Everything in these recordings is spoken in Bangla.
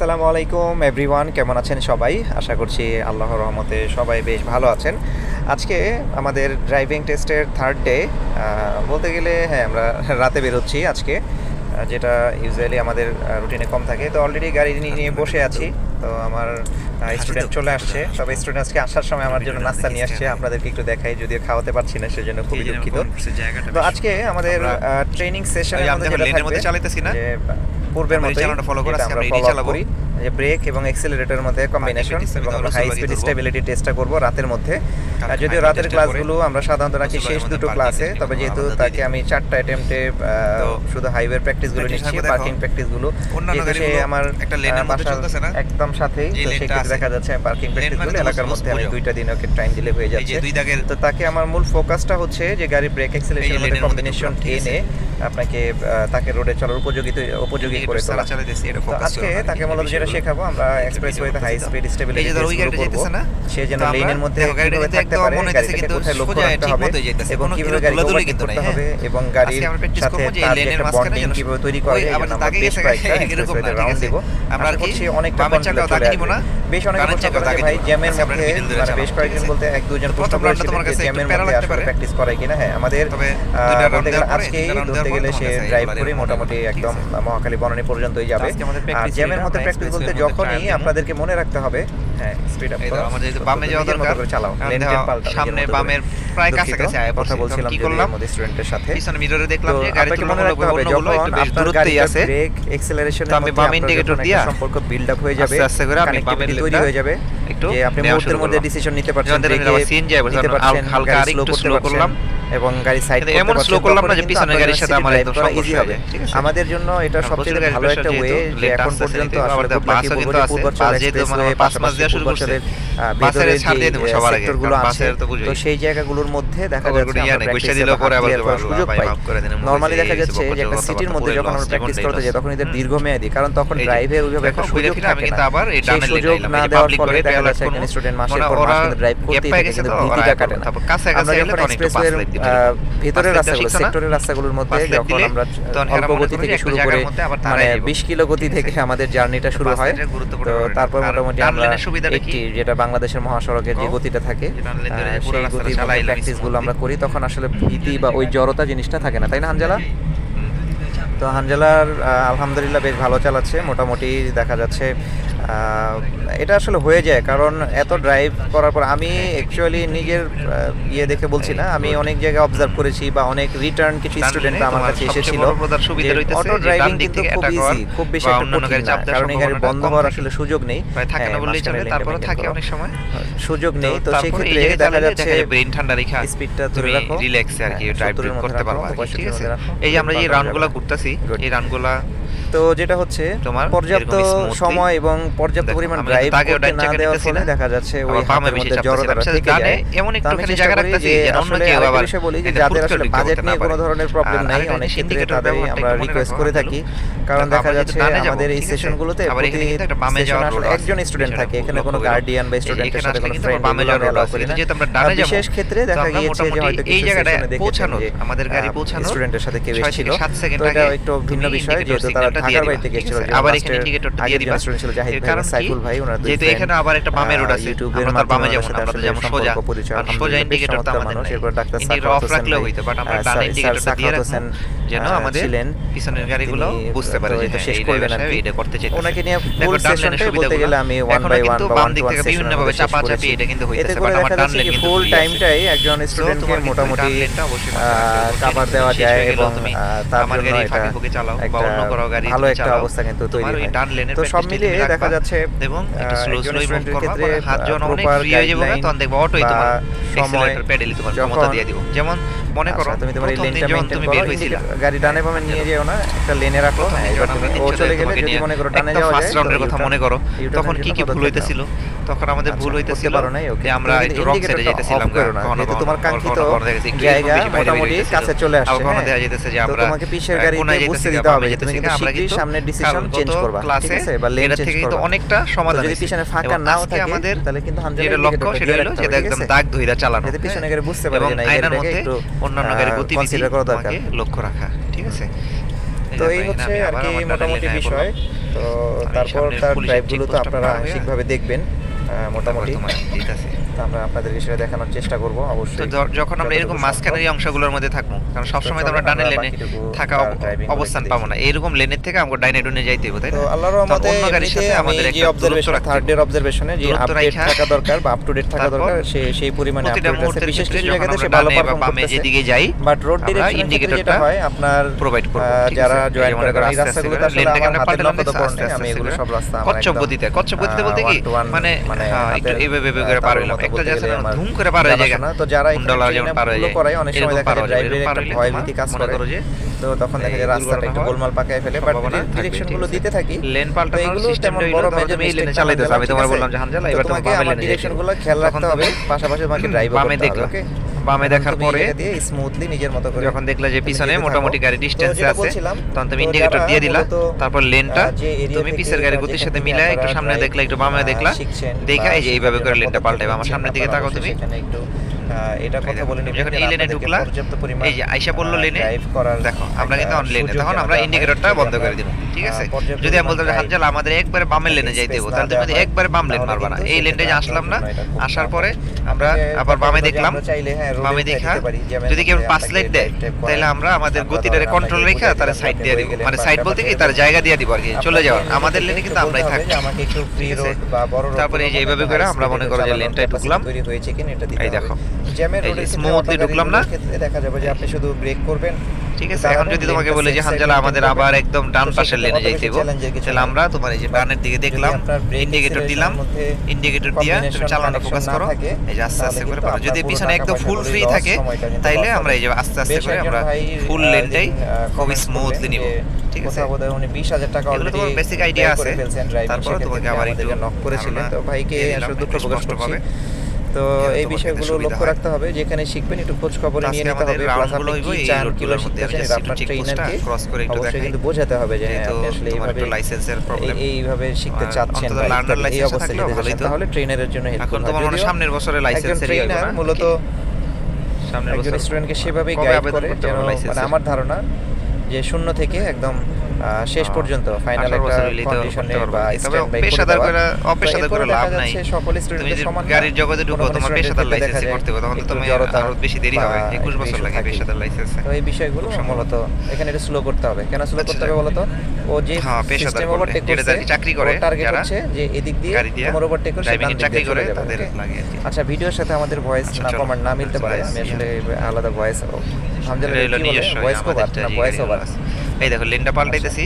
আসসালামু আলাইকুম এভরিওয়ান কেমন আছেন সবাই? আশা করছি আল্লাহর রহমতে সবাই বেশ ভালো আছেন। আজকে আমাদের ড্রাইভিং টেস্টের থার্ড ডে বলতে গেলে হ্যাঁ আমরা রাতে বেরোচ্ছি আজকে যেটা ইউজুয়ালি আমাদের রুটিনে কম থাকে। তো অলরেডি গাড়ি নিয়ে বসে আছি। তো আমার স্টুডেন্ট চলে আসছে। তবে স্টুডেন্টসকে আসার সময় আমার জন্য নাস্তা নিয়ে আসছে। আপনাদেরকে একটু দেখাই যদিও খাওয়াতে পারছি না সেজন্য খুবই দুঃখিত। তো আজকে আমাদের ট্রেনিং সেশনে আমাদের যেটা থাকবে পূর্বের মতোই ফলো করি। যে ব্রেক এবং অ্যাক্সেলারেটরের মধ্যে কম্বিনেশন এবং আমরা হাই স্পিড স্টেবিলিটি টেস্টটা করব রাতের মধ্যে। যদিও রাতের ক্লাসগুলো আমরা সাধারণত রাখি শেষ দুটো ক্লাসে তবে যেহেতু তাকে আমি চারটা অ্যাটেম্পটে শুধু হাইওয়ে প্র্যাকটিসগুলো নিচ্ছি পার্কিং প্র্যাকটিসগুলো যেহেতু সে আমার একদম সাথেই তো সেক্ষেত্রে দেখা যাচ্ছে আমি পার্কিং প্র্যাকটিসগুলো এলাকার মধ্যে আমি দুইটা দিন ওকে টাইম দিলে হয়ে যাচ্ছে। তো তাকে আমার মূল ফোকাসটা হচ্ছে যে গাড়ি ব্রেক অ্যাক্সেলারেশনের মধ্যে কম্বিনেশন এনে আপনাকে তাকে রোডে চলার উপযোগী উপযোগী করে তোলা। আজকে তাকে মূলত যেটা শেখাবো আমরা এক্সপ্রেস হাই স্পিড এই যে না সে যেন লেনের মধ্যে কীভাবে থাকতে পারে এবং কীভাবে গাড়ি হবে এবং গাড়ির সাথে বন্ডিং কীভাবে তৈরি করা যায় আমরা রাউন্ড দেব। আমরা হচ্ছে অনেক না বেশ অনেক ভাই জ্যামের মধ্যে মানে বেশ কয়েকজন বলতে এক প্রশ্ন করেছে তোমার কাছে জ্যামের মধ্যে আসলে প্র্যাকটিস কিনা হ্যাঁ আমাদের ধরতে গেলে সে ড্রাইভ করে মোটামুটি একদম মহাকালী বনানী পর্যন্তই যাবে আর জ্যামের মধ্যে প্র্যাকটিস বলতে যখনই আপনাদেরকে মনে রাখতে হবে বিল্ড আপ হয়ে যাবে করে আপনি তৈরি হয়ে যাবে আপনি মধ্যে ডিসিশন নিতে পারছেন। করলাম। এবং গাড়ি সাইড করতে এমন স্লো করলাম না যে পিছনের গাড়ির সাথে আমার একদম সংঘর্ষ হবে। আমাদের জন্য এটা সবচেয়ে ভালো একটা ওয়ে যে এখন পর্যন্ত আসলে বাসও কিন্তু আছে পূর্ব বাস যেহেতু মানে পাঁচ মাস দেওয়া শুরু করছে বাসের ছাড় দিয়ে দেবো সবার আগে বাসের আছে তো সেই জায়গাগুলোর মধ্যে দেখা যাচ্ছে আমরা পয়সা দিলে পরে আবার সুযোগ পাই। নরমালি দেখা যাচ্ছে যে একটা সিটির মধ্যে যখন আমরা প্র্যাকটিস করতে যাই তখন এদের দীর্ঘমেয়াদী কারণ তখন ড্রাইভের ওইভাবে একটা সুযোগ থাকে না আবার এই ডানে সুযোগ না। দেওয়ার ফলে দেখা যাচ্ছে একজন স্টুডেন্ট মাসের পর মাস ড্রাইভ করতে থাকে কিন্তু ভীতিটা কাটে না আমরা যখন এক্সপ্রেসওয়ের ভিতরের রাস্তাগুলো সেক্টরের রাস্তাগুলোর মধ্যে যখন আমরা অল্প গতি থেকে শুরু করে মানে বিশ কিলো গতি থেকে আমাদের জার্নিটা শুরু হয়। তো তারপর মোটামুটি আমরা একটি যেটা বাংলাদেশের মহাসড়কের যে গতিটা থাকে সেই গতির প্র্যাকটিসগুলো আমরা করি। তখন আসলে ভীতি বা ওই জড়তা জিনিসটা থাকে না। তাই না হানজালা তো হানজালার আলহামদুলিল্লাহ বেশ ভালো চালাচ্ছে। মোটামুটি দেখা যাচ্ছে এটা আসলে হয়ে যায় কারণ এত ড্রাইভ করার পর আমি অ্যাকচুয়ালি নিজের ইয়ে দেখে বলছি না আমি অনেক জায়গায় অবজার্ভ করেছি বা অনেক রিটার্ন কিছু স্টুডেন্ট আমার কাছে এসেছিল অটো ড্রাইভিং কিন্তু খুব ইজি খুব বেশি একটা কঠিন না কারণ এই বন্ধ হওয়ার আসলে সুযোগ নেই। থাকে না হ্যাঁ, তারপরে থাকে অনেক সময়। হ্যাঁ, সুযোগ নেই তো সেই ক্ষেত্রে দেখা যাচ্ছে ব্রেন ঠান্ডা রেখে স্পিডটা ধরে রাখো। রিল্যাক্সে আর কি হ্যাঁ, ড্রাইভ করতে পারবা ঠিক আছে? এই আমরা যে রানগুলা করতেছি এই রানগুলা তো যেটা হচ্ছে তোমার পর্যাপ্ত সময় এবং পর্যাপ্ত পরিমাণ ড্রাইভ করতে না দেওয়ার ফলে দেখা যাচ্ছে ওই হাতের মধ্যে জড়তাটা থেকে যায়। এমন একটুখানি জায়গা রাখতে যে অন্য কেউ আবার বিষয়ে বলি যে যাদের আসলে বাজেট নিয়ে কোনো ধরনের প্রবলেম নাই অনেক ক্ষেত্রে তাদের আমরা রিকোয়েস্ট করে থাকি কারণ দেখা যাচ্ছে আমাদের এই সেশনগুলোতে প্রতি সেশন আসলে একজন স্টুডেন্ট থাকে এখানে কোনো গার্ডিয়ান বা স্টুডেন্টের সাথে কোনো ফ্রেন্ড বামে যাওয়ার রোড করি না। যেহেতু আমরা ডানে যাব বিশেষ ক্ষেত্রে দেখা গিয়েছে যে হয়তো এই জায়গাটা পৌঁছানো আমাদের গাড়ি পৌঁছানো স্টুডেন্টের সাথে কেউ ছিল তো এটা একটু ভিন্ন বিষয় যেহেতু তারা বিভিন্ন ভাবে চাপা চাপি এটা কিন্তু হইতেছে বাট আমার ফুল টাইমটাই একজন স্টুডেন্টকে মোটামুটি কাভার দেওয়া যায় এবং আহ, মিলিয়ে দেখা যাচ্ছে এবং স্লো স্লো মুভ পরে হাত যখন অনেক ফ্রি হয়ে যাবে তখন দেখবা অটোই তোমার সময় এক্সেলারেটর প্যাডেলই তোমার ক্ষমতা দিয়ে দিব। যেমন মনে করো আচ্ছা, তুমি তোমার লেনটা যখন মেইনটেইন তুমি করো বের হয়েছিলা। গাড়ি ডানে বামে নিয়ে যেও না একটা লেনে রাখো। হ্যাঁ, এবার তুমি ও চলে গেলে যদি মনে করো ডানে যাওয়া যাওয়া ফার্স্ট রাউন্ডের কথা মনে করো তখন কি কি ভুল হইতেছিল? তখন আমাদের আচ্ছা, ভুল হইতেছিল। যে আমরা একটু রং সাইডে যাইতেছিলাম কখনো তোমার কাঙ্ক্ষিত জায়গা মোটামুটি কাছে চলে আসছে কখনো দেখা যাইতেছে যে আমরা তোমাকে পিছের গাড়িতে বুঝতে দিতে হবে যে তুমি কিন্তু শিগগিরই সামনে ডিসিশন চেঞ্জ করবা ঠিক আছে? বা লেন চেঞ্জ করবা। অনেকটা সমাধান যদি পিছনে ফাঁকা নাও থাকে আমাদের তাহলে কিন্তু 100 এর লক্ষ্য সেটা হলো যে একদম দাগ ধুইরা চালানো। যদি পিছনে গাড়ি বুঝতে পারে না এর মধ্যে একটু অন্যান্য গাড়ির গতিবিধি করা দরকার। লক্ষ্য রাখা ঠিক আছে? তো এই হচ্ছে আর কি মোটামুটি বিষয় তো তারপর তার ড্রাইভগুলো তো আপনারা আংশিকভাবে দেখবেন মোটামুটি। ঠিক আছে। আমরা আপনাদেরকে সেটা দেখানোর চেষ্টা করব অবশ্যই। যখন আমরা এরকম মাঝখানের অংশগুলোর মধ্যে থাকব কারণ সবসময় তো আমরা ডানে লেনে থাকা অবস্থান পাবো না। এরকম লেনের থেকে আমরা ডাইনে ডুনে যাইতে হবে তাই তো আল্লাহর রহমতে আমাদের যে অবজারভেশন থার্ড ডে অবজারভেশনে যে আপডেট থাকা দরকার বা আপ টু ডেট থাকা দরকার সেই পরিমাণে আপডেট আছে। বিশেষ কিছু জায়গাতে সে ভালো পারফর্ম করতেছে। যেদিকে যাই বাট রোড ডিরেকশন যেটা হয় আপনার প্রোভাইড করব। যারা জয়েন করে এই রাস্তাগুলো তো আসলে আমার হাতে না পদপর আমি এগুলো সব রাস্তা আমার কচ্ছপ গতিতে কচ্ছপ গতিতে বলতে কি? মানে মানে একটু এইভাবে করে পার হইলাম যারা এখানে অনেক সময় দেখা ভয় ভীতি কাজ করে। তো তখন দেখা একটু গোলমাল পাকায় ফেলে বাট ডিরেকশনগুলো দিতে থাকি লেন পাল্টানোর সিস্টেমটা বড় তোমার এবার আমার ডিরেকশনগুলো খেয়াল রাখতে হবে পাশাপাশি তোমাকে ড্রাইভ বামে দেখার পরে স্মুথলি নিজের মতো করে যখন দেখলা যে পিছনে মোটামুটি গাড়ি ডিসটেন্সে আছে তখন তুমি ইন্ডিকেটর দিয়ে দিলা তারপর লেনটা তুমি পিছের গাড়ির গতির সাথে মিলায় একটু সামনে দেখলা একটু বামে দেখলা। দেখা এই যে এইভাবে করে লেনটা পাল্টাইবা। আমার সামনের দিকে তাকাও তুমি। এটা কথা বলে নিব যখন এই লেনে ঢুকলা পর্যাপ্ত পরিমাণ এই যে আয়শা বলল লেনে ড্রাইভ করার দেখো আমরা কিন্তু অন লেনে তখন আমরা ইন্ডিকেটরটা বন্ধ করে দিব ঠিক আছে? যদি আমি বলতাম যে হানজাল আমাদের একবারে বামের লেনে যাইতে হবে তাহলে তুমি একবারে বাম লেন মারবা না। এই লেনটা যে আসলাম না আসার পরে আমরা আবার বামে দেখলাম বামে দেখা যদি কেউ পাঁচ লাইট দেয় তাহলে আমরা আমাদের গতিটারে কন্ট্রোল রেখা তার সাইড দিয়ে দিব। মানে সাইড বলতে কি তার জায়গা দিয়ে দিব আর কি চলে যাওয়ার আমাদের লেনে কিন্তু আমরাই থাকি তারপরে এই যে এইভাবে করে আমরা মনে করো যে লেনটা ঢুকলাম তৈরি হয়েছে কিনা এটা এই দেখো জ্যামের রোডে স্মুথলি ঢুকলাম না? দেখা যাবে যে আপনি শুধু ব্রেক করবেন। ঠিক আছে এখন যদি তোমাকে বলে যে হানজালা আমাদের আবার একদম ডান পাশের লেনে যাইতে হবে তাহলে আমরা তোমার এই যে ডানের দিকে দেখলাম ইন্ডিকেটর দিলাম ইন্ডিকেটর দিয়া তুমি চালানো ফোকাস করো। এই যে আস্তে আস্তে করে যদি পিছনে একদম ফুল ফ্রি থাকে তাইলে আমরা এই যে আস্তে আস্তে করে আমরা ফুল লেন যাই খুবই স্মুথলি নিব। ঠিক আছে? বোধহয় উনি 20000 টাকা অলরেডি তোমার বেসিক আইডিয়া আছে। তারপরে তোমাকে আবার একটু নক করেছিলেন। তো ভাইকে আসলে দুঃখ প্রকাশ করছি। তো এই বিষয়গুলো লক্ষ্য রাখতে হবে। যেখানে শিখবেন একটু খোঁজ খবর নিয়ে নিতে হবে প্লাস আপনি কি চান কিগুলো শিখতে চান এটা আপনার ট্রেনারকে ক্রস করে একটু দেখাই। কিন্তু বোঝাতে হবে যে আসলে এইভাবে লাইসেন্সের প্রবলেম এইভাবে শিখতে চাচ্ছেন বা এই অবস্থায় যেতে চাচ্ছেন তাহলে ট্রেনারের জন্য হেল্প করবে এখন তোমার সামনের বছরে লাইসেন্সের ট্রেনার মূলত সামনের বছর স্টুডেন্টকে সেভাবেই গাইড করে যেন মানে আমার ধারণা যে শূন্য থেকে একদম শেষ হ্যাঁ, পর্যন্ত ফাইনাল একটা কন্ডিশনে বা স্ট্যান্ড পেশাদার করে অপেশাদার করে লাভ নাই। সকল স্টুডেন্টদের সমান গাড়ির জগতে ঢুকো তোমার পেশাদার লাইসেন্স করতে হবে তখন তো তুমি আরও বেশি দেরি হবে। 21 বছর লাগে পেশাদার লাইসেন্স তো এই বিষয়গুলো মূলত এখানে একটু স্লো করতে হবে। কেন স্লো আচ্ছা, করতে হবে বলতো ও যে হ্যাঁ পেশাদার ওভারটেক যারা চাকরি করে টার্গেট হচ্ছে যে এদিক দিয়ে তোমার ওভারটেক করে সেটা চাকরি করে তাদের লাগে আচ্ছা ভিডিওর সাথে আমাদের ভয়েস না আচ্ছা, কমান্ড না মিলতে পারে। আমি আসলে আলাদা ভয়েস আলহামদুলিল্লাহ ভয়েস কভার ভয়েস ওভার এই দেখো লেনটা পাল্টাইতেছি।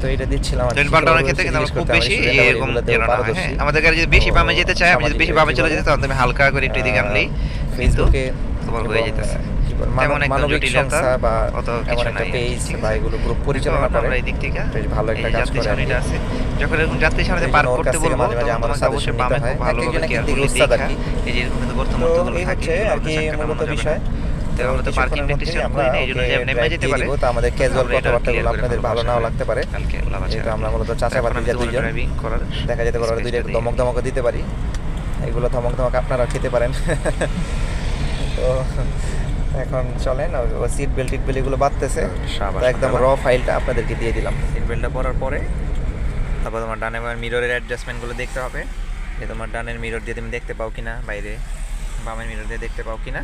তো এটা দিচ্ছিলাম লেন পাল্টানোর ক্ষেত্রে কিন্তু আমরা খুব বেশি এরকম হ্যাঁ, আমাদের গাড়ি যদি বেশি বামে যেতে চাই আমি যদি বেশি বামে চলে যেতে তখন আমি হালকা করে একটু এদিকে আনলেই কিন্তু তোমার হয়ে যেতেছে। বেশ ভালো একটা কাজ করে এটা আছে। যখন যাত্রী সামনে আমাদের অবশ্যই বামে আর কি বিষয়। দেখা যেতে পারে দুইটা দিতে পারি। এগুলো ধমক ধমক আপনারা খেতে পারেন। তো এখন চলেন সিট বেল্ট টিট বেল্ট এগুলো বাঁধতেছে। একদম র ফাইলটা আপনাদেরকে দিয়ে দিলাম। সিট বেল্টটা পরার পরে তারপর তোমার ডানে মিররের অ্যাডজাস্টমেন্টগুলো দেখতে হবে। যে তোমার ডানের মিরর দিয়ে তুমি দেখতে পাও কিনা বাইরে বামের মিরর দিয়ে দেখতে পাও কিনা।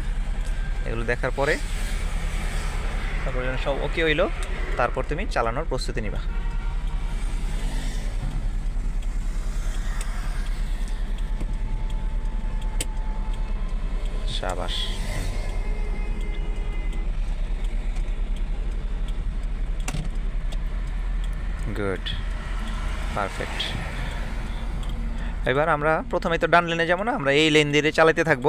এগুলো দেখার পরে তারপর যেন সব ওকে হইল, তারপর তুমি চালানোর প্রস্তুতি নিবা। সাবাস। গুড পারফেক্ট এবার আমরা প্রথমে তো ডান লেনে যাব না, আমরা এই লেন দিয়ে চালাতে থাকব।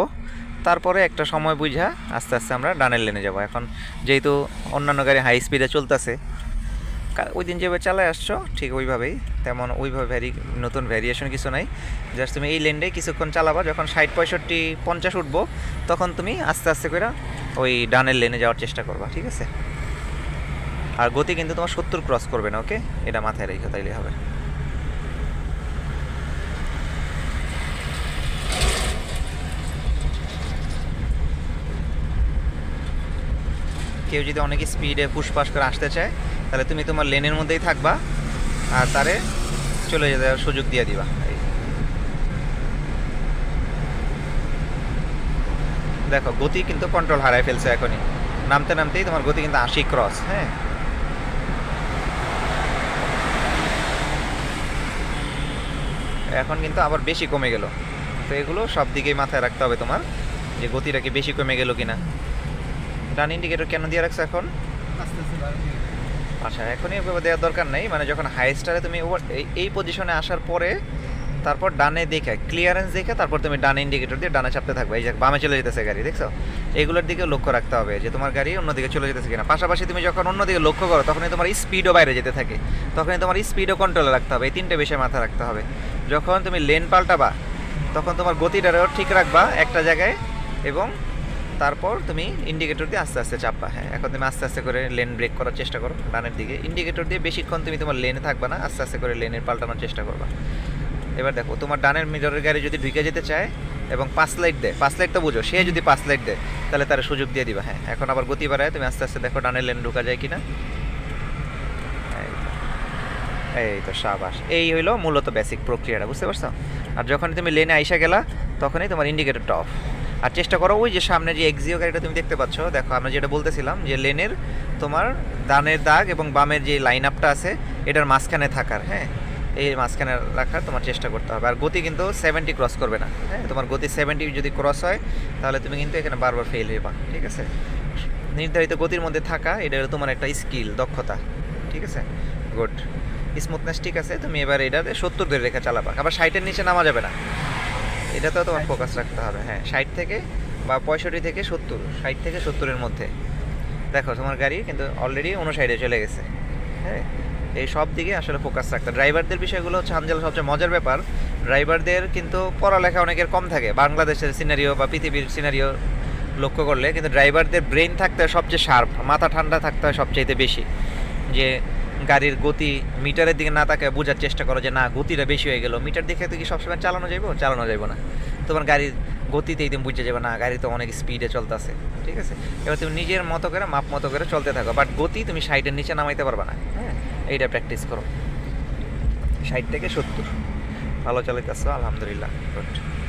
তারপরে একটা সময় বুঝা আস্তে আস্তে আমরা ডানের লেনে যাব। এখন যেহেতু অন্যান্য গাড়ি হাই স্পিডে চলতেছে ওই দিন যেভাবে চালায় আসছো, ঠিক ওইভাবেই। তেমন ওইভাবে ভ্যারি নতুন ভ্যারিয়েশন কিছু নাই। জাস্ট তুমি এই লেনডে কিছুক্ষণ চালাবা, যখন ষাট, পঁয়ষট্টি, পঞ্চাশ উঠবো, তখন তুমি আস্তে আস্তে করে ওই ডানের লেনে যাওয়ার চেষ্টা করবা, ঠিক আছে? আর গতি কিন্তু তোমার সত্তর ক্রস করবে না ওকে এটা মাথায় রেখে তাইলে হবে। কেউ যদি অনেক স্পিডে পুশপাস করে আসতে চায়, তাহলে তুমি তোমার লেনের মধ্যেই থাকবা, আর তারে চলে যাওয়ার সুযোগ দিয়ে দিবা। দেখো, গতি কিন্তু কন্ট্রোল হারায় ফেলছে এখনই। নামতে নামতেই তোমার গতি কিন্তু আশি ক্রস হ্যাঁ? এখন কিন্তু আবার বেশি কমে গেল। তো এগুলো সব দিকেই মাথায় রাখতে হবে তোমার, যে গতিটা কি বেশি কমে গেল কিনা। ডান ইন্ডিকেটর কেন দিয়ে রাখছো এখন? আচ্ছা এখনই দেওয়ার দরকার নেই। মানে যখন হাই স্টারে তুমি এই পজিশনে আসার পরে তারপর ডানে দেখে ক্লিয়ারেন্স দেখে তারপর তুমি ডানে ইন্ডিকেটর দিয়ে ডানে চাপতে থাকবে। এই যে বামে চলে যেতেছে গাড়ি দেখছ? এগুলোর দিকে লক্ষ্য রাখতে হবে যে তোমার গাড়ি অন্যদিকে চলে যেতেছে কিনা। পাশাপাশি তুমি যখন অন্যদিকে লক্ষ্য করো তখনই তোমার স্পিডও বাইরে যেতে থাকে। তখনই তোমার স্পিডও কন্ট্রোলে রাখতে হবে। এই তিনটে বিষয় মাথায় রাখতে হবে। যখন তুমি লেন পাল্টাবা তখন তোমার গতিটারও ঠিক রাখবা একটা জায়গায় এবং তারপর তুমি ইন্ডিকেটর দিয়ে আস্তে আস্তে চাপবা হ্যাঁ? এখন তুমি আস্তে আস্তে করে লেন ব্রেক করার চেষ্টা করো, ডানের দিকে। ইন্ডিকেটর দিয়ে বেশিক্ষণ তুমি তোমার লেনে থাকবা না, আস্তে আস্তে করে লেনের পাল্টানোর চেষ্টা করবা। এবার দেখো, তোমার ডানের মিররের গাড়ি যদি ঢুকে যেতে চায় এবং পাঁচ লাইট দেয়, পাঁচ লাইট তো বুঝো, সে যদি পাঁচ লাইট দেয়, তাহলে তার সুযোগ দিয়ে দিবা হ্যাঁ? এখন আবার গতি বাড়ায়, তুমি আস্তে আস্তে দেখো ডানের লেন ঢুকা যায় এই তো। এই তো, সাবাস। এই হইল মূলত বেসিক প্রক্রিয়াটা, বুঝতে পারছ? আর যখন তুমি লেনে আইসা গেলা, তখনই তোমার ইন্ডিকেটরটা অফ আর চেষ্টা করো, ওই যে সামনে যে এক্সিও গাড়িটা তুমি দেখতে পাচ্ছ, দেখো আমরা যেটা বলতেছিলাম যে লেনের তোমার ডানের দাগ এবং বামের যে লাইন আপটা আছে, এটার মাঝখানে থাকার হ্যাঁ? এই মাঝখানে রাখার তোমার চেষ্টা করতে হবে। আর গতি কিন্তু সেভেন্টি ক্রস করবে না হ্যাঁ? তোমার গতি সেভেন্টি যদি ক্রস হয়, তাহলে তুমি কিন্তু এখানে বারবার ফেল হইবা, ঠিক আছে? নির্ধারিত গতির মধ্যে থাকা, এটা হলো তোমার একটা স্কিল দক্ষতা, ঠিক আছে? গুড স্মুথনেস ঠিক আছে, তুমি এবার এটাতে সত্তর ধরে রেখে চালাবা। আবার ষাটের নিচে নামা যাবে না। এটাতেও তোমার ফোকাস রাখতে হবে হ্যাঁ। ষাট থেকে বা পঁয়ষট্টি থেকে সত্তর, ষাট থেকে সত্তরের মধ্যে। দেখো, তোমার গাড়ি কিন্তু অলরেডি সাইডে চলে গেছে হ্যাঁ। এই সব দিকে আসলে ফোকাস রাখতে ড্রাইভারদের বিষয়গুলো হচ্ছে আঞ্জাল সবচেয়ে মজার ব্যাপার। ড্রাইভারদের কিন্তু পড়ালেখা অনেকের কম থাকে। বাংলাদেশের সিনারিও বা পৃথিবীর সিনারিও লক্ষ্য করলে কিন্তু ড্রাইভারদের ব্রেন থাকতে হয় সবচেয়ে শার্প মাথা ঠান্ডা থাকতে হয় সবচেয়ে বেশি। যে গাড়ির গতি মিটারের দিকে না তাকে বোঝার চেষ্টা করো যে, না, গতিটা বেশি হয়ে গেল। মিটার দেখে তো কি সবসময় চালানো যাইবো চালানো যাইবো না। তোমার গাড়ির গতিতেই তুমি বুঝে যাবে, না, গাড়ি তো অনেক স্পিডে চলতেছে। ঠিক আছে? এবার তুমি নিজের মতো করে, মাপ মতো করে চলতে থাকো। বাট গতি তুমি সাইডের নিচে নামাইতে পারবে না হ্যাঁ? এইটা প্র্যাকটিস করো। ষাট থেকে সত্তর। ভালো চালাইতেছো, আলহামদুলিল্লাহ। গুড